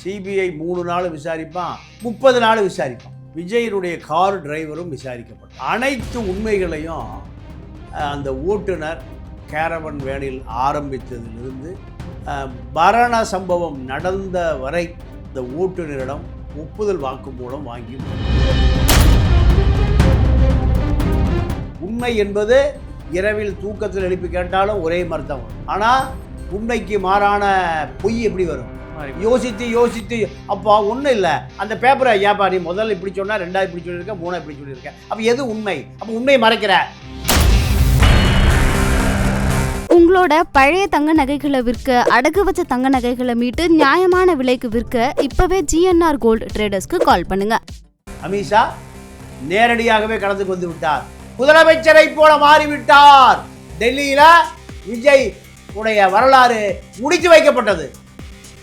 CBI மூணு நாள் விசாரிப்பான் முப்பது நாள் விசாரிப்பான். விஜயனுடைய கார் டிரைவரும் விசாரிக்கப்பட்ட அனைத்து உண்மைகளையும் அந்த ஓட்டுநர் கேரவன் வேனில் ஆரம்பித்ததிலிருந்து மரண சம்பவம் நடந்த வரை இந்த ஓட்டுநரிடம் ஒப்புதல் வாக்குமூலம் வாங்கி உண்மை என்பது இரவில் தூக்கத்தில் எழுப்பி கேட்டாலும் ஒரே மருத்துவம் ஆனால் உண்மைக்கு மாறான பொய் எப்படி வரும்? யோசித்து யோசித்து. அப்போ ஒன்றும் இல்லை. அந்த பேப்பரை ஏப்பா நீ முதல்ல இப்படி சொன்னா ரெண்டாவது இப்படி சொல்லியிருக்க மூணா இப்படி சொல்லியிருக்க. அப்போ எது உண்மை? அப்போ உண்மையை மறைக்கிற. உங்களோட பழைய தங்க நகைகளை விற்க அடகு வச்ச தங்க நகைகளை மீட்டு நியாயமான விலைக்கு விற்க இப்பவே ஜிஎன்ஆர் கோல்டு ட்ரேடர்ஸ்க்கு கால் பண்ணுங்க. அமித்ஷா நேரடியாகவே கடந்துக்கு வந்து விட்டார். முதலமைச்சரை போல மாறிவிட்டார். டெல்லியில விஜய் உடைய வரலாறு முடித்து வைக்கப்பட்டது.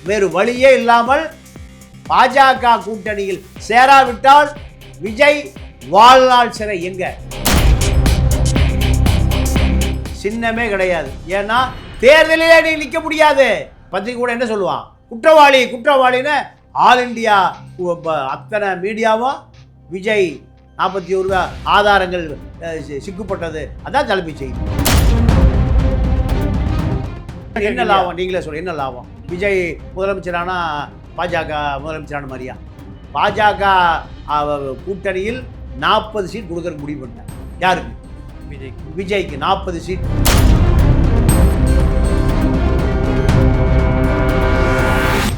வேறு வழியே இல்லாமல் பாஜக கூட்டணியில் சேராவிட்டால் விஜய் வாழ்நாள் சிறை எங்க சின்னமே கிடையாது. ஏன்னா தேர்தலிலே நீ நிற்க முடியாது. பத்திரிகை கூட என்ன சொல்லுவான்? குற்றவாளி குற்றவாளின்னு ஆல் இந்தியா ப- அத்தனை மீடியாவும் விஜய் நாற்பத்தி ஒரு ஆதாரங்கள் சிக்குப்பட்டது. அதான் தலைமைச் செய்தி. என்ன லாபம்? நீங்களே சொல்ல என்ன லாபம்? விஜய் முதலமைச்சரானா பாஜக முதலமைச்சரான மாதிரியா? பாஜக கூட்டணியில் நாற்பது சீட் கொடுக்கற முடிவு பண்ணேன் யாருக்கு? விஜய் விஜய்க்கு நாற்பது சீட்.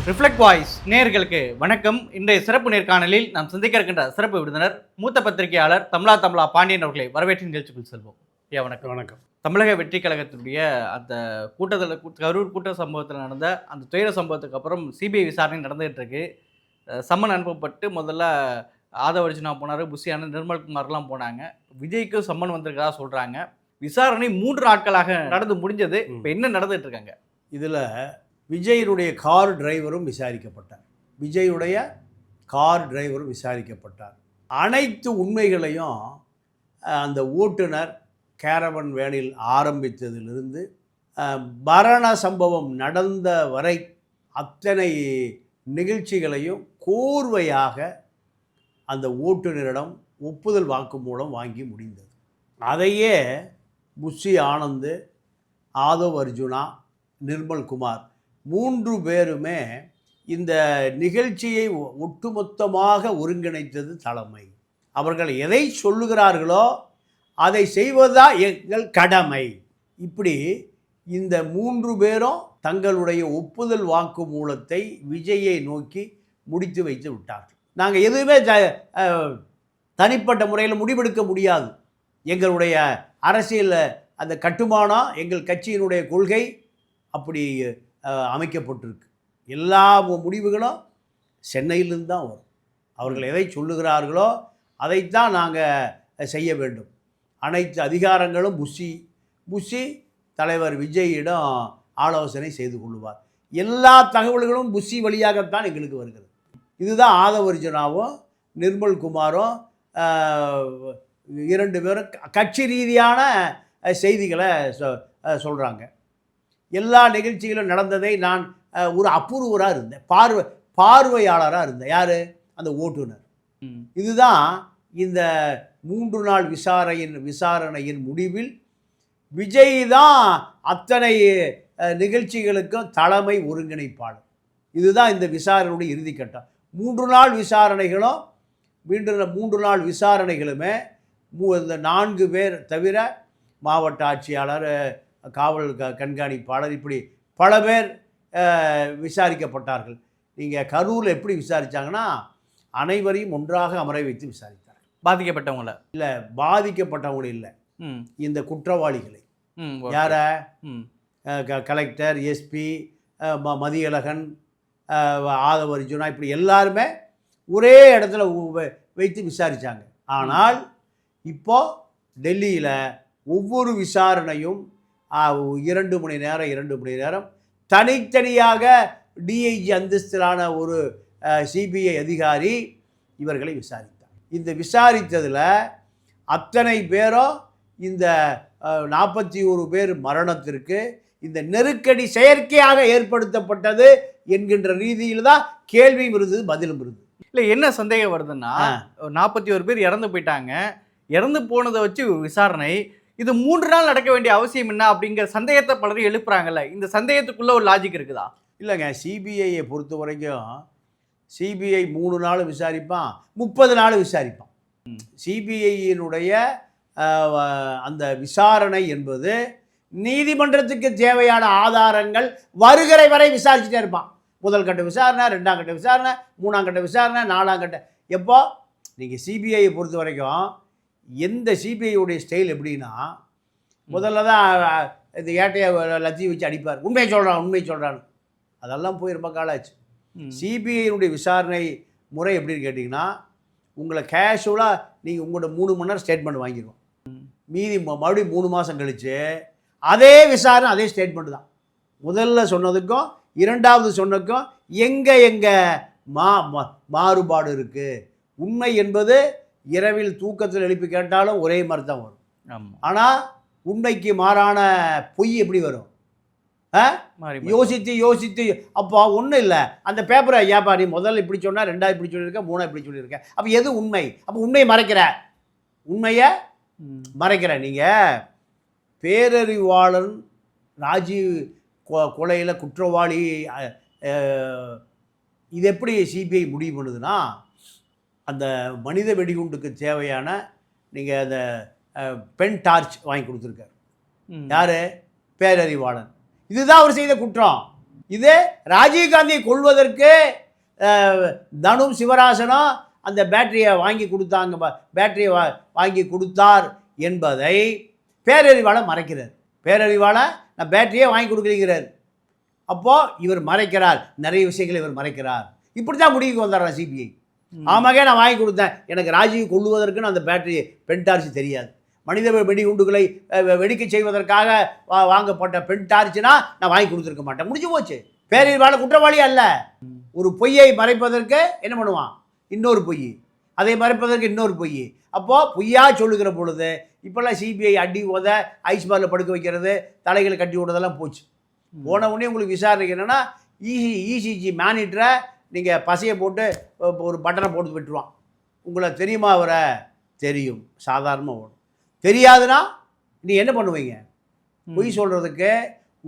ரிஃப்ளெக்ட் வாய்ஸ் நேயர்களுக்கு வணக்கம். இன்றைய சிறப்பு நேர்காணலில் நாம் சந்திக்க இருக்கின்ற சிறப்பு விருந்தினர் மூத்த பத்திரிகையாளர் தமிழா தமிழா பாண்டியன் அவர்களை வரவேற்று நிகழ்ச்சிக்குள் செல்வோம். ஐயா வணக்கம். வணக்கம். தமிழக வெற்றி கழகத்தினுடைய அந்த கூட்டத்தில் கரூர் கூட்ட சம்பவத்தில் நடந்த அந்த துயர சம்பவத்துக்கு அப்புறம் சிபிஐ விசாரணை அஹ் சம்மன் அனுப்பப்பட்டு முதல்ல ஆதவர்ஜுனா போனார் புஷியான நிர்மல்குமார்லாம் போனாங்க. விஜய்க்கும் சம்மன் வந்திருக்கதா சொல்கிறாங்க விசாரணை மூன்று நாட்களாக நடந்து முடிஞ்சது. இப்போ என்ன நடந்துட்டு இருக்காங்க? இதில் விஜயனுடைய கார் டிரைவரும் விசாரிக்கப்பட்டார். விஜயுடைய கார் டிரைவரும் விசாரிக்கப்பட்டார். அனைத்து உண்மைகளையும் அந்த ஓட்டுநர் கேரவன் வேனில் ஆரம்பித்ததிலிருந்து மரண சம்பவம் நடந்த வரை அத்தனை நிகழ்ச்சிகளையும் கோர்வையாக அந்த ஓட்டுநரிடம் ஒப்புதல் வாக்கு மூலம் வாங்கி முடிந்தது. அதையே புஷி ஆனந்து ஆதவ் அர்ஜுனா நிர்மல் குமார் மூன்று பேருமே இந்த நிகழ்ச்சியை ஒ- ஒட்டுமொத்தமாக ஒருங்கிணைத்தது தலைமை. அவர்கள் எதை சொல்லுகிறார்களோ அதை செய்வதா எங்கள் கடமை. இப்படி இந்த மூன்று பேரும் தங்களுடைய ஒப்புதல் வாக்குமூலத்தை விஜயை நோக்கி முடித்து வைத்து விட்டார்கள். நாங்கள் எதுவுமே த- தனிப்பட்ட முறையில் முடிவெடுக்க முடியாது. எங்களுடைய அரசியல் அந்த கட்டுமானம் எங்கள் கட்சியினுடைய கொள்கை அப்படி அமைக்கப்பட்டிருக்கு. எல்லா முடிவுகளும் சென்னையிலிருந்து தான் வரும். அவர்கள் எதை சொல்லுகிறார்களோ அதைத்தான் நாங்கள் செய்ய வேண்டும். அனைத்து அதிகாரங்களும் புஷி. புஷி தலைவர் விஜயிடம் ஆலோசனை செய்து கொள்வார் எல்லா தகவல்களும் புஷி வழியாகத்தான் எங்களுக்கு வருகிறது. இதுதான் ஆதவர்ஜுனாவும் நிர்மல் குமாரும் இரண்டு பேரும் கட்சி ரீதியான செய்திகளை சொ சொல்கிறாங்க எல்லா நிகழ்ச்சிகளும் நடந்ததை நான் ஒரு அப்ரூவராக இருந்தேன். பார்வை பார்வையாளராக இருந்தேன். யார்? அந்த ஓட்டுநர். இதுதான் இந்த மூன்று நாள் விசாரணையின் விசாரணையின் முடிவில் விஜய் தான் அத்தனை நிகழ்ச்சிகளுக்கும் தலைமை ஒருங்கிணைப்பாளர். இதுதான் இந்த விசாரணையுடைய இறுதிக்கட்டம். மூன்று நாள் விசாரணைகளும் மீண்டும் மூன்று நாள் விசாரணைகளுமே மூ இந்த நான்கு பேர் தவிர மாவட்ட ஆட்சியாளர் காவல் க கண்காணிப்பாளர் இப்படி பல பேர் விசாரிக்கப்பட்டார்கள். நீங்கள் கரூரில் எப்படி விசாரித்தாங்கன்னா அனைவரையும் ஒன்றாக அமரை வைத்து விசாரித்தார் பாதிக்கப்பட்டவங்கள? பாதிக்கப்பட்டவங்க இல்லை. ம். இந்த குற்றவாளிகளை. யார? கலெக்டர் எஸ்பி ம மதியழகன் அஹ் ஆதவ அர்ஜுனா இப்படி எல்லாருமே ஒரே இடத்துல வைத்து விசாரித்தாங்க ஆனால் இப்போ டெல்லியில் ஒவ்வொரு விசாரணையும் இரண்டு மணி நேரம் இரண்டு மணி நேரம் தனித்தனியாக டிஐஜி அந்தஸ்திலான ஒரு சிபிஐ அதிகாரி இவர்களை விசாரித்தார். இந்த விசாரித்ததில் அத்தனை பேரும் இந்த நாற்பத்தி ஒரு பேர் மரணத்திற்கு இந்த நெருக்கடி செயற்கையாக ஏற்படுத்தப்பட்டது என்கின்ற ரீதியில் தான் கேள்வியும் இருந்தது பதிலும் இருந்தது இல்ல என்ன சந்தேகம் வருதுன்னா. நாற்பத்தி ஒரு பேர் இறந்து போயிட்டாங்க. இறந்து போனதை வச்சு விசாரணை. இது மூன்று நாள் நடக்க வேண்டிய அவசியம் என்ன அப்படிங்கிற சந்தேகத்தை பலரும் எழுப்புறாங்கல்ல. இந்த சந்தேகத்துக்குள்ள ஒரு லாஜிக் இருக்குதா? இல்லைங்க சிபிஐயை பொறுத்த வரைக்கும் சிபிஐ மூணு நாள் விசாரிப்பான் முப்பது நாள் விசாரிப்பான். சிபிஐயினுடைய அந்த விசாரணை என்பது நீதிமன்றத்துக்கு தேவையான ஆதாரங்கள் வருகிற வரை விசாரிச்சுட்டே இருப்பான். முதல் கட்ட விசாரணை ரெண்டாம் கட்ட விசாரணை மூணாம் கட்ட விசாரணை நாலாம் கட்ட. எப்போ? நீங்கள் சிபிஐயை பொறுத்த வரைக்கும் எந்த சிபிஐயுடைய ஸ்டைல் எப்படின்னா முதல்ல தான் இந்த ஏட்டையை லத்தி வச்சு அடிப்பார். உண்மையை சொல்கிறான் உண்மையை சொல்கிறான்னு அதெல்லாம் போய் ரொம்ப காலாச்சு. சிபிஐனுடைய விசாரணை முறை எப்படின்னு கேட்டிங்கன்னா உங்களை கேஷுவலாக நீங்கள் உங்களோட மூணு மணி நேரம் ஸ்டேட்மெண்ட் வாங்கிடுவோம் மீதி மறுபடியும் மூணு மாதம் கழித்து அதே விசாரணை அதே ஸ்டேட்மெண்ட் தான். முதல்ல சொன்னதுக்கும் இரண்டாவது சொன்னதுக்கும் எங்கே எங்கே மா மா- மாறுபாடு இருக்குது உண்மை என்பது இரவில் தூக்கத்தில் எழுப்பி கேட்டாலும் ஒரே மாதிரி தான் வரும். ஆனால் உண்மைக்கு மாறான பொய் எப்படி வரும். யோசித்து யோசித்து அப்போ ஒன்றும் இல்லை. அந்த பேப்பரை ஏப்பா நீ முதல்ல இப்படி சொன்னா ரெண்டாவது இப்படி சொல்லியிருக்க மூணா இப்படி சொல்லியிருக்க? அப்போ எது உண்மை? அப்போ உண்மையை மறைக்கிற. உண்மையை. மறைக்கிற. நீங்கள் பேரறிவாளன் ராஜீவ் கொ- கொலையில் குற்றவாளி இது எப்படி சிபிஐ முடிவு பண்ணுதுன்னா அந்த மனித வெடிகுண்டுக்கு தேவையான நீங்கள் அந்த பென் டார்ச் வாங்கி கொடுத்துருக்காரு. யாரு? பேரறிவாளன் இதுதான் அவர் செய்த குற்றம். இது ராஜீவ்காந்தியை கொள்வதற்கு தனும் சிவராசனும் அந்த பேட்டரியை வாங்கி கொடுத்தாங்க. பேட்டரியை வா வாங்கி கொடுத்தார் என்பதை பேரறிவாளன் மறைக்கிறார். பேரறிவாளன் நான் பேட்டரியே வாங்கி கொடுக்குறீங்கிறார் அப்போது இவர் மறைக்கிறார். நிறைய விஷயங்களை இவர் மறைக்கிறார். இப்படி தான் முடிவுக்கு வந்தார் சிபிஐ. ம். ஆமாங்க நான் வாங்கி கொடுத்தேன். எனக்கு ராஜீவ் கொள்ளுவதற்குன்னு அந்த பேட்டரி பென் டார்ச் தெரியாது. மனித வெடிகுண்டுகளை வெடிக்க செய்வதற்காக வா- வாங்கப்பட்ட பென் டார்ச்னா நான் வாங்கி கொடுத்துருக்க மாட்டேன். முடிஞ்சு போச்சு. பேரறிவாள குற்றவாளி அல்ல. ஒரு பொய்யை மறைப்பதற்கு என்ன பண்ணுவான்? இன்னொரு பொய். அதை மறைப்பதற்கு இன்னொரு பொய். அப்போது பொய்யா சொல்லுகிற பொழுது இப்போல்லாம் சிபிஐ அடி உத ஐஸ் பாரில் படுக்க வைக்கிறது தலைகளை கட்டி விடுறதெல்லாம் போச்சு. போன உடனே உங்களுக்கு விசாரணைக்கு என்னென்னா இசி இசிஜி மேனிட்டரை நீங்கள் பசையை போட்டு ஒரு பட்டனை போட்டு விட்டுருவான். உங்களை தெரியுமா அவரை? தெரியும். சாதாரணமாக ஓடும். தெரியாதுன்னா நீ என்ன பண்ணுவீங்க? பொய் சொல்கிறதுக்கு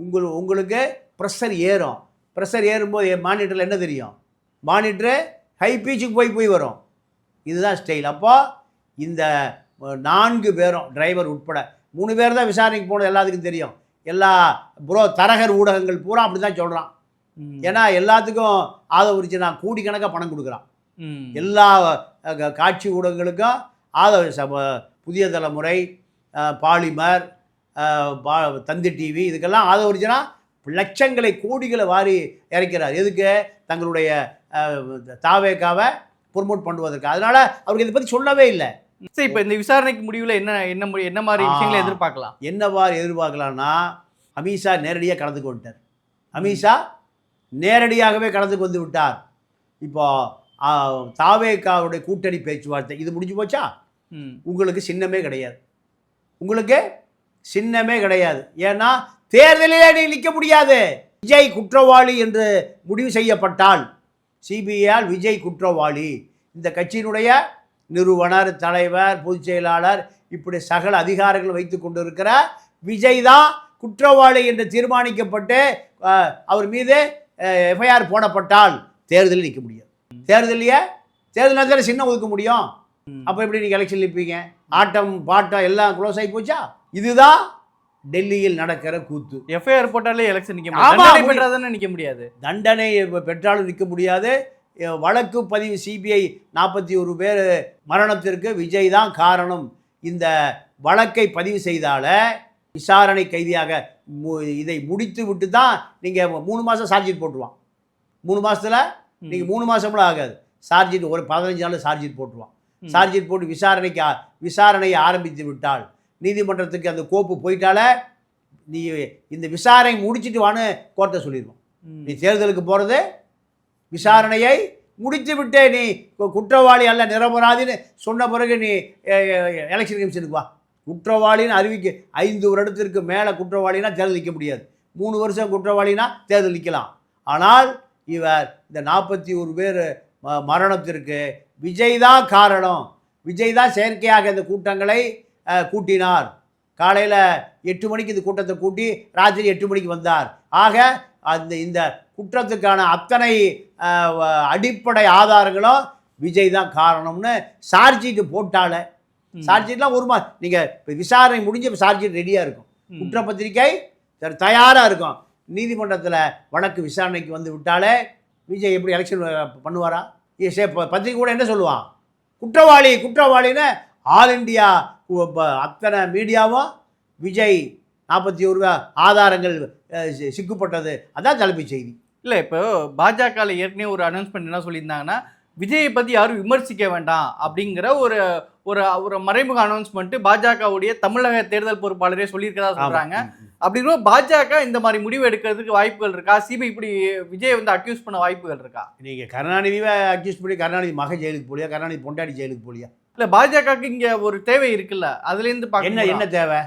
உங்கள் உங்களுக்கு ப்ரெஷர் ஏறும். ப்ரெஷர் ஏறும்போது மானிட்டரில் என்ன தெரியும்? மானிட்டரு ஹை பீச்சுக்கு போய் போய் வரும். இதுதான் ஸ்டைல் அப்போ இந்த நான்கு பேரும் டிரைவர் உட்பட மூணு பேர் தான் விசாரணைக்கு போனது எல்லாத்துக்கும் தெரியும். எல்லா புரோ தரகர் ஊடகங்கள் பூரா அப்படி தான் சொல்கிறான். ஏன்னா எல்லாத்துக்கும் ஆதவரிச்சு நான் கோடிக்கணக்காக பணம் கொடுக்குறான். எல்லா காட்சி ஊடகங்களுக்கும் சப புதிய தலைமுறை பாலிமர் பா தந்தி டிவி இதுக்கெல்லாம் ஆதவரிச்சுனா லட்சங்களை கோடிகளை வாரி இறைக்கிறார். எதுக்கு? தங்களுடைய தாவேக்காவை ப்ரொமோட் பண்ணுவதற்கு. அதனால் அவருக்கு இதை பற்றி சொல்லவே இல்லை. சரி இப்போ இந்த விசாரணைக்கு முடிவுல என்ன என்ன என்ன மாதிரி. விஷயங்களை எதிர்பார்க்கலாம்? என்னவாறு எதிர்பார்க்கலாம்னா அமித்ஷா நேரடியாக கலந்துக்கு வந்துட்டார். அமித்ஷா நேரடியாகவே கலந்துக்கு வந்து விட்டார். இப்போ தாவேக்காவுடைய கூட்டணி பேச்சுவார்த்தை இது முடிஞ்சு போச்சா. உங்களுக்கு சின்னமே கிடையாது. உங்களுக்கு சின்னமே கிடையாது. ஏன்னா தேர்தலிலே நீ நிற்க முடியாது. விஜய் குற்றவாளி என்று முடிவு செய்யப்பட்டால் சிபிஐயால் விஜய் குற்றவாளி. இந்த கட்சியினுடைய நிறுவனர் தலைவர் பொதுச் செயலாளர் இப்படி சகல அதிகாரங்கள் வைத்து கொண்டிருக்கிற விஜய் தான் குற்றவாளி என்று தீர்மானிக்கப்பட்டு அவர் மீது எஃப்ஐஆர் போடப்பட்டால் தேர்தலில் நிற்க முடியாது. தேர்தலையே தேர்தல் நேரத்தில் சின்னம் ஒதுக்க முடியும். அப்போ எப்படி நீங்கள் எலெக்ஷன் நிற்பீங்க ஆட்டம் பாட்டம் எல்லாம் க்ளோஸ் ஆகி போச்சா? இதுதான் டெல்லியில் நடக்கிற கூத்து. எஃப்ஐஆர் போட்டாலே எலெக்ஷன் ஆமா, முடியாது நிக்க முடியாது. தண்டனை பெற்றாலும் நிற்க முடியாது. வழக்கு பதிவு சிபிஐ நாற்பத்தி ஒரு பேர் மரணத்திற்கு விஜய் தான் காரணம். இந்த வழக்கை பதிவு செய்தால விசாரணை கைதியாக இதை முடித்து விட்டு தான் நீங்கள் மூணு மாதம் சார்ஜிட் போட்டுருவான். மூணு மாதத்தில் நீங்கள் மூணு மாதம்லாம் ஆகாது. சார்ஜிட் ஒரு பதினஞ்சு நாள் சார்ஜிட் போட்டுருவான். சார்ஜிட் போட்டு விசாரணைக்கு விசாரணையை ஆரம்பித்து விட்டால் நீதிமன்றத்துக்கு அந்த கோப்பு போயிட்டாலே நீ இந்த விசாரணை முடிச்சிட்டு வான்னு கோர்ட்டை சொல்லிடுவோம். நீ தேர்தலுக்கு போகிறது விசாரணையை முடித்து விட்டே நீ குற்றவாளி அல்ல நிரபராதின்னு சொன்ன பிறகு நீ எலெக்ஷன் கமிஷனுக்கு வா. குற்றவாளின்னு அறிவிக்க ஐந்து வருடத்திற்கு மேலே குற்றவாளினா தேர்தல் நிற்க முடியாது. மூணு வருஷம் குற்றவாளினா தேர்தல் நிற்கலாம் ஆனால் இவர் இந்த நாற்பத்தி ஒரு பேர் ம- மரணத்திற்கு விஜய் தான் காரணம். விஜய் தான் செயற்கையாக இந்த கூட்டங்களை கூட்டினார். காலையில் எட்டு மணிக்கு இந்த கூட்டத்தை கூட்டி ராத்திரி எட்டு மணிக்கு வந்தார். ஆக அந்த இந்த குற்றத்துக்கான அத்தனை அடிப்படை ஆதாரங்களும் விஜய் தான் காரணம்னு சார்ஜீட்டு போட்டால. சார்ஜீட்லாம் ஒரு மா நீங்கள் இப்போ விசாரணை முடிஞ்ச இப்போ சார்ஜீட் ரெடியாக இருக்கும். குற்றப்பத்திரிக்கை தயாராக இருக்கும். நீதிமன்றத்தில் வழக்கு விசாரணைக்கு வந்து விட்டாலே விஜய் எப்படி எலெக்ஷன் பண்ணுவாரா? ஏ, பத்திரிக்கை கூட என்ன சொல்லுவான்? குற்றவாளி குற்றவாளின்னு ஆல் இண்டியா அத்தனை மீடியாவும் விஜய் நாற்பத்தி ஒரு ஆதாரங்கள் சிக்குப்பட்டது. அதான் தலைமை செய்தி. இல்லை இப்போ பாஜகவில் ஏற்கனவே ஒரு அனௌன்ஸ்மெண்ட் என்ன சொல்லியிருந்தாங்கன்னா விஜயை பற்றி யாரும் விமர்சிக்க வேண்டாம் அப்படிங்கிற ஒரு ஒரு ஒரு மறைமுக அனௌன்ஸ்மெண்ட் பாஜகவுடைய தமிழக தேர்தல் பொறுப்பாளரே சொல்லியிருக்கதா சொல்றாங்க. அப்படி இருக்கும் பாஜக இந்த மாதிரி முடிவு எடுக்கிறதுக்கு வாய்ப்புகள் இருக்கா? சிபிஐ இப்படி விஜய் வந்து அக்யூஸ் பண்ண வாய்ப்புகள் இருக்கா? நீங்கள் கருணாநிதியை அக்யூஸ் பண்ணி கருணாநிதி மக ஜெயிலுக்கு போலியா? கருணாநிதி பொண்டாடி ஜெயிலுக்கு போலியா? இல்ல பாஜகவுக்கு இங்க ஒரு தேவை இருக்குல்ல. அதுல இருந்து என்ன என்ன தேவை?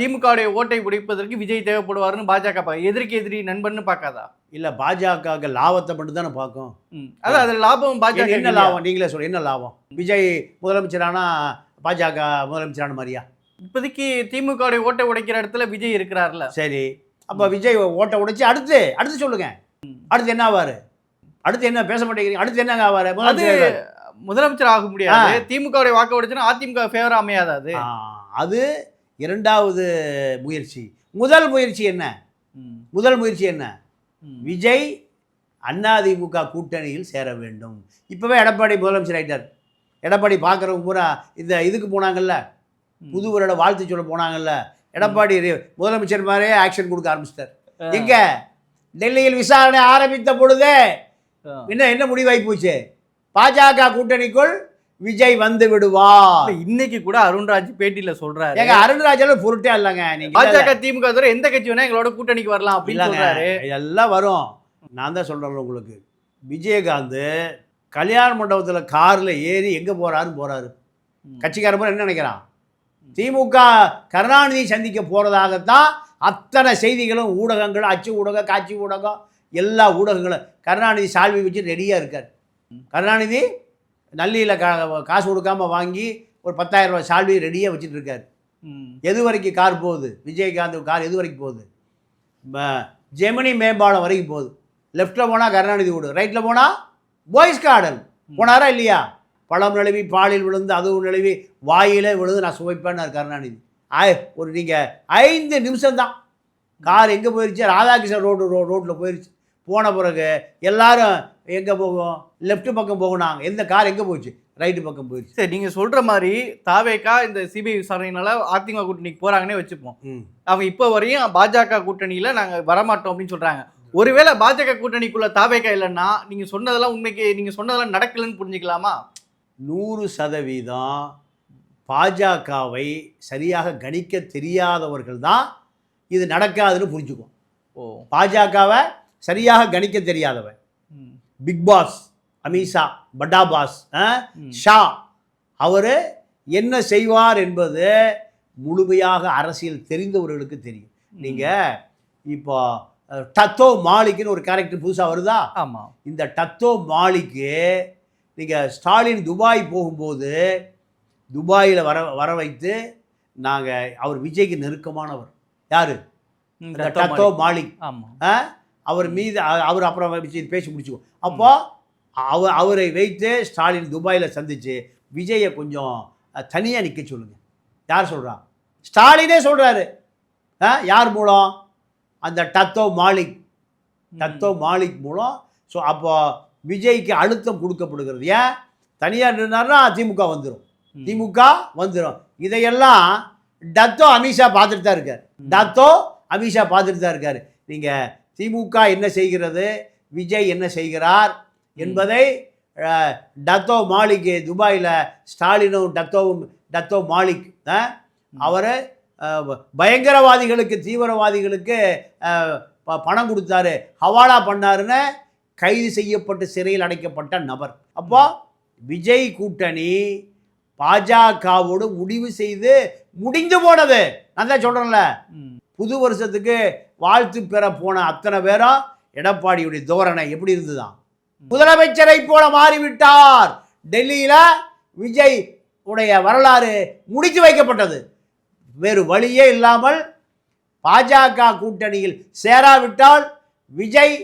திமுகவுடைய ஓட்டை உடைப்பதற்கு விஜய் தேவைப்படுவாருன்னு பாஜக பா- எதிரிக்கு எதிரி நண்பன்னு பார்க்காதா? இல்லை பாஜக லாபத்தை மட்டும் தானே பார்க்கும். அதான் அதுல லாபம் பாஜக என்ன- லாபம்? நீங்களே சொல்ல என்ன லாபம்? விஜய் முதலமைச்சரானா பாஜக முதலமைச்சரான மாதிரியா? இப்போதைக்கு திமுகவுடைய ஓட்டை உடைக்கிற இடத்துல விஜய் இருக்கிறார்ல. சரி. அப்போ விஜய் ஓட்டை உடைச்சு அடுத்து அடுத்து சொல்லுங்க. அடுத்து என்ன ஆவாரு? அடுத்து என்ன பேச மாட்டேங்கிறீங்க? அடுத்து என்ன ஆவாரு? அது முதலமைச்சர் ஆக முடியாது. திமுகவுடைய வாக்கு உடைச்சுன்னா அதிமுக ஃபேவர் அமையாது அது? அது இரண்டாவது முயற்சி. முதல் முயற்சி என்ன. முதல் முயற்சி என்ன. விஜய் அதிமுக கூட்டணியில் சேர வேண்டும். இப்போவே எடப்பாடி முதலமைச்சர் ஆயிட்டார். எடப்பாடி பார்க்குறவங்க பூரா இந்த இதுக்கு போனாங்கல்ல. புது வருட வாழ்த்து சொல்ல போனாங்கல்ல. எடப்பாடி முதலமைச்சர் மாதிரியே ஆக்ஷன் கொடுக்க ஆரம்பிச்சிட்டார். எங்க? டெல்லியில் விசாரணை ஆரம்பித்த பொழுதே. என்ன என்ன முடிவாகி போச்சு? பாஜக கூட்டணிக்குள் விஜய் வந்து விடுவார். இல்ல, இன்னைக்கு கூட அருண்ராஜ் பேட்டியில சொல்றாரு. எங்க அருண்ராஜாலும் பொருட்டே இல்லைங்க நீங்க பாஜக திமுக தவிர எந்த கட்சி வேணா எங்களோட கூட்டணிக்கு வரலாம் அப்படின்னு சொல்றாரு. இதெல்லாம் வரும். நான் தான் சொல்கிறேன் உங்களுக்கு. விஜயகாந்த் கல்யாண மண்டபத்தில் காரில் ஏறி எங்கே போகிறாருன்னு போகிறாரு பூரா என்ன நினைக்கிறான்? திமுக கருணாநிதி சந்திக்க போகிறதாகத்தான் அத்தனை செய்திகளும் ஊடகங்கள் அச்சு ஊடகம் காட்சி ஊடகம் எல்லா ஊடகங்களும். கருணாநிதி சால்வி வச்சு ரெடியாக இருக்கார். கருணாநிதி நல்லியில் கா காசு கொடுக்காம வாங்கி ஒரு பத்தாயிரம் ரூபாய் சால்வி ரெடியாக வச்சுட்டு இருக்காரு. எது வரைக்கும் கார் போகுது? விஜயகாந்த் கார் எது வரைக்கும் போகுது? ஜெமினி மேம்பாலம் வரைக்கும் போகுது. லெஃப்ட்டில் போனால் கருணாநிதி வீடு ரைட்டில் போனால் பாய்ஸ் கார்டன். போனாரா இல்லையா? பழம் நழுவி பாலில் விழுந்து அதுவும் நழுவி வாயிலே விழுந்து நான் சுவைப்பேன்னார் கருணாநிதி. ஆய் ஒரு நீங்கள் ஐந்து நிமிஷம்தான். கார் எங்கே போயிருச்சு? ராதாகிருஷ்ணன் ரோடு ரோ ரோட்டில் போயிருச்சு. போன பிறகு எல்லாரும் எங்கே போகும்? லெஃப்ட் பக்கம் போகணும் எந்த கார் எங்கே போச்சு? ரைட்டு பக்கம் போயிருச்சு சரி நீங்க சொல்ற மாதிரி தாவேக்கா இந்த சிபிஐ விசாரணையினால அதிமுக கூட்டணிக்கு போறாங்கன்னே வச்சுப்போம். அவங்க இப்போ வரையும் பாஜக கூட்டணியில நாங்க வரமாட்டோம் அப்படின்னு சொல்றாங்க. ஒருவேளை பாஜக கூட்டணிக்குள்ள தாவேக்கா இல்லைன்னா நீங்க சொன்னதெல்லாம் உண்மைக்கு நீங்க சொன்னதெல்லாம் நடக்கலன்னு புரிஞ்சுக்கலாமா? நூறு சதவீதம் பாஜகவை சரியாக கணிக்க தெரியாதவர்கள் தான் இது நடக்காதுன்னு புரிஞ்சுக்கும் ஓ. பாஜகவை சரியாக கணிக்க தெரியாதவன். பிக் பாஸ் அமித்ஷா பட்டா பாஸ். ஷா அவர் என்ன செய்வார் என்பது முழுமையாக அரசியல் தெரிந்தவர்களுக்கு தெரியும். நீங்கள் இப்போ டத்தோ மாலிக்னு ஒரு கேரக்டர் புதுசாக வருதா? ஆமா. இந்த டத்தோ மாலிக்கு நீங்கள் ஸ்டாலின் துபாய் போகும்போது துபாயில் வர வர வைத்து நாங்கள் அவர் விஜய்க்கு நெருக்கமானவர். யார்? டத்தோ மாலிக். மாலிக் ஆமா. ஆ? அவர் மீது அவர் அப்புறம் பேசி முடிச்சுக்கோ அப்போ அவர் அவரை வைத்து ஸ்டாலின் துபாயில் சந்திச்சு விஜயை கொஞ்சம் தனியாக நிற்க சொல்லுங்க. யார் சொல்றா? ஸ்டாலினே சொல்கிறாரு யார் மூலம்? அந்த டத்தோ மாலிக். டத்தோ மாலிக் மூலம். ஸோ அப்போ விஜய்க்கு அழுத்தம் கொடுக்கப்படுகிறது. ஏன்? தனியாக நின்னார்னா திமுக வந்துடும். திமுக வந்துடும் இதையெல்லாம் டத்தோ அமித்ஷா பார்த்துட்டு தான் இருக்கார். டத்தோ அமித்ஷா பார்த்துட்டு தான் இருக்கார். நீங்கள் திமுக என்ன செய்கிறது? விஜய் என்ன செய்கிறார்? என்பதை டத்தோ மாலிக் துபாயில் ஸ்டாலினும் டத்தோவும் டத்தோ மாலிக் அவர் பயங்கரவாதிகளுக்கு தீவிரவாதிகளுக்கு பணம் கொடுத்தாரு. ஹவாலா பண்ணாருன்னு கைது செய்யப்பட்டு சிறையில் அடைக்கப்பட்ட நபர். அப்போ விஜய் கூட்டணி பாஜகவோடு முடிவு செய்து முடிந்து போனது. நான் தான் சொல்கிறேன்ல. புது வருஷத்துக்கு வாழ்த்து பெற போன அத்தனை பேரும் எடப்பாடியுடைய தோரணை எப்படி இருந்துதான் முதலமைச்சரை போல மாறிவிட்டார். டெல்லியில விஜய் உடைய வரலாறு முடித்து வைக்கப்பட்டது. வேறு வழியே இல்லாமல் பாஜக கூட்டணியில் சேராவிட்டால் விஜய்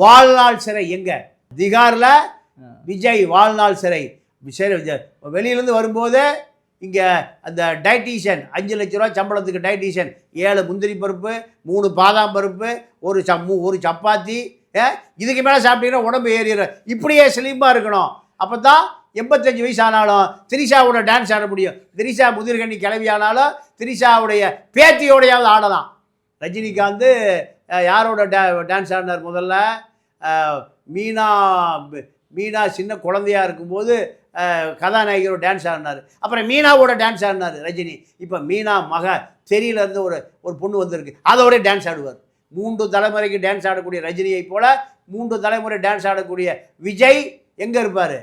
வாழ்நாள் சிறை எங்க? திகார்ல விஜய் வாழ்நாள் சிறை. வெளியிலேருந்து வரும்போது இங்கே அந்த டயட்டீஷியன் அஞ்சு லட்ச ரூபா சம்பளத்துக்கு டயட்டீஷியன் ஏழு முந்திரி பருப்பு மூணு பாதாம் பருப்பு ஒரு சம்மு ஒரு சப்பாத்தி இதுக்கு மேலே சாப்பிட்டீங்கன்னா உடம்பு ஏறிடும். இப்படியே ஸ்லிம்மாக இருக்கணும். அப்போ தான் எண்பத்தஞ்சு வயசு ஆனாலும் திரிஷாவோட டான்ஸ் ஆட முடியும். திரிஷா முதிர்கண்ணி கிளவி ஆனாலும் திரிஷாவுடைய பேத்தியோடையாவது ஆடலாம். ரஜினிகாந்த் யாரோட டே டான்ஸ் ஆடினார் முதல்ல? மீனா மீனா சின்ன குழந்தையா இருக்கும்போது கதாநாயகரோட டான்ஸ் ஆடினார். அப்புறம் மீனாவோட டான்ஸ் ஆடினார் ரஜினி. இப்போ மீனா மக தெரியலேருந்து ஒரு ஒரு பொண்ணு வந்திருக்கு. அதோட டான்ஸ் ஆடுவார். மூன்று தலைமுறைக்கு டான்ஸ் ஆடக்கூடிய ரஜினியை போல மூன்று தலைமுறை டான்ஸ் ஆடக்கூடிய விஜய் எங்கே இருப்பார்?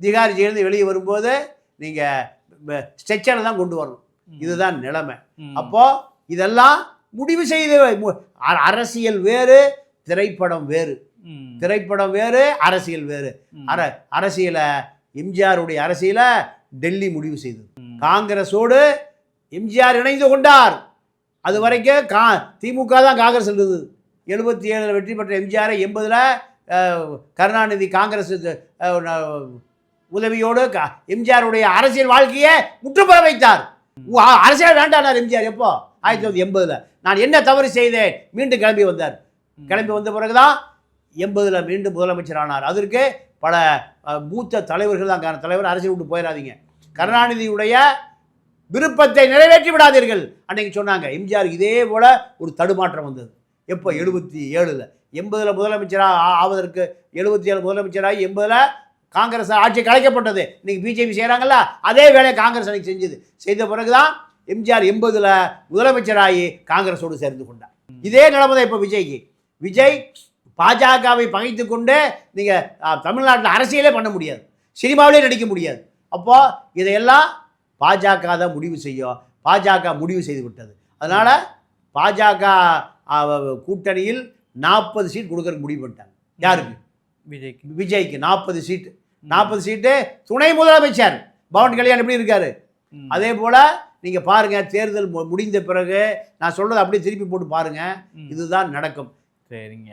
திகார் ஜெயிலிருந்து வெளியே வரும்போது நீங்கள் ஸ்ட்ரெச்சரை தான் கொண்டு வரணும். இதுதான் நிலைமை. ம். அப்போ இதெல்லாம் முடிவு செய்து அரசியல் வேறு திரைப்படம் வேறு. திரைப்படம் வேறு அரசியல் வேறு. அர அரசியலை எம்ஜிஆருடைய அரசியலை டெல்லி முடிவு செய்தது. காங்கிரஸோடு எம்ஜிஆர் இணைந்து கொண்டார். அது வரைக்கும் கா திமுக தான் காங்கிரஸ் இருந்தது. எழுபத்தி ஏழில் வெற்றி பெற்ற எம்ஜிஆரை எண்பதில் கருணாநிதி காங்கிரஸ் உதவியோடு க- எம்ஜிஆருடைய அரசியல் வாழ்க்கையை முற்றுப்பெற வைத்தார். அரசியல் வேண்டானார் எம்ஜிஆர் எப்போ? ஆயிரத்தி தொள்ளாயிரத்தி எண்பதில். நான் என்ன தவறு செய்தேன்? மீண்டும் கிளம்பி வந்தார். கிளம்பி வந்த பிறகுதான் எண்பதில் மீண்டும் முதலமைச்சர் ஆனார் அதற்கு பல மூத்த தலைவர்கள் தான் தலைவர் அரசியல் விட்டு போயிடாதீங்க கருணாநிதியுடைய விருப்பத்தை நிறைவேற்றி விடாதீர்கள் அன்னைக்கு சொன்னாங்க. எம்ஜிஆர் இதே போல் ஒரு தடுமாற்றம் வந்தது. எப்போ? எழுபத்தி ஏழில். எண்பதில் முதலமைச்சராக ஆவதற்கு எழுபத்தி ஏழு முதலமைச்சராகி எண்பதில் காங்கிரஸ் ஆட்சி கலைக்கப்பட்டது இன்றைக்கி பிஜேபி செய்கிறாங்கல்ல அதே வேலையை காங்கிரஸ் அன்றைக்கி செஞ்சது. செய்த பிறகுதான் எம்ஜிஆர் எண்பதில் முதலமைச்சராகி காங்கிரஸோடு சேர்ந்து கொண்டார். இதே நிலைமை தான் இப்போ விஜய்க்கு. விஜய் பாஜகவை பகைத்து கொண்டு நீங்கள் தமிழ்நாட்டில் அரசியலே பண்ண முடியாது. சினிமாவிலே நடிக்க முடியாது. அப்போ இதையெல்லாம் பாஜக தான் முடிவு செய்யும் பாஜக முடிவு செய்து விட்டது. அதனால் பாஜக கூட்டணியில் நாற்பது சீட் கொடுக்கறதுக்கு முடிவு பண்ணிட்டாங்க. யாருக்கு? விஜய்க்கு. விஜய்க்கு நாற்பது சீட்டு. நாற்பது சீட்டு துணை முதலமைச்சர் பவன் கல்யாண் எப்படி இருக்காரு. அதே போல் நீங்கள் பாருங்கள் தேர்தல் முடிந்த பிறகு நான் சொல்கிறத அப்படியே திருப்பி போட்டு பாருங்கள். இதுதான் நடக்கும். சரிங்க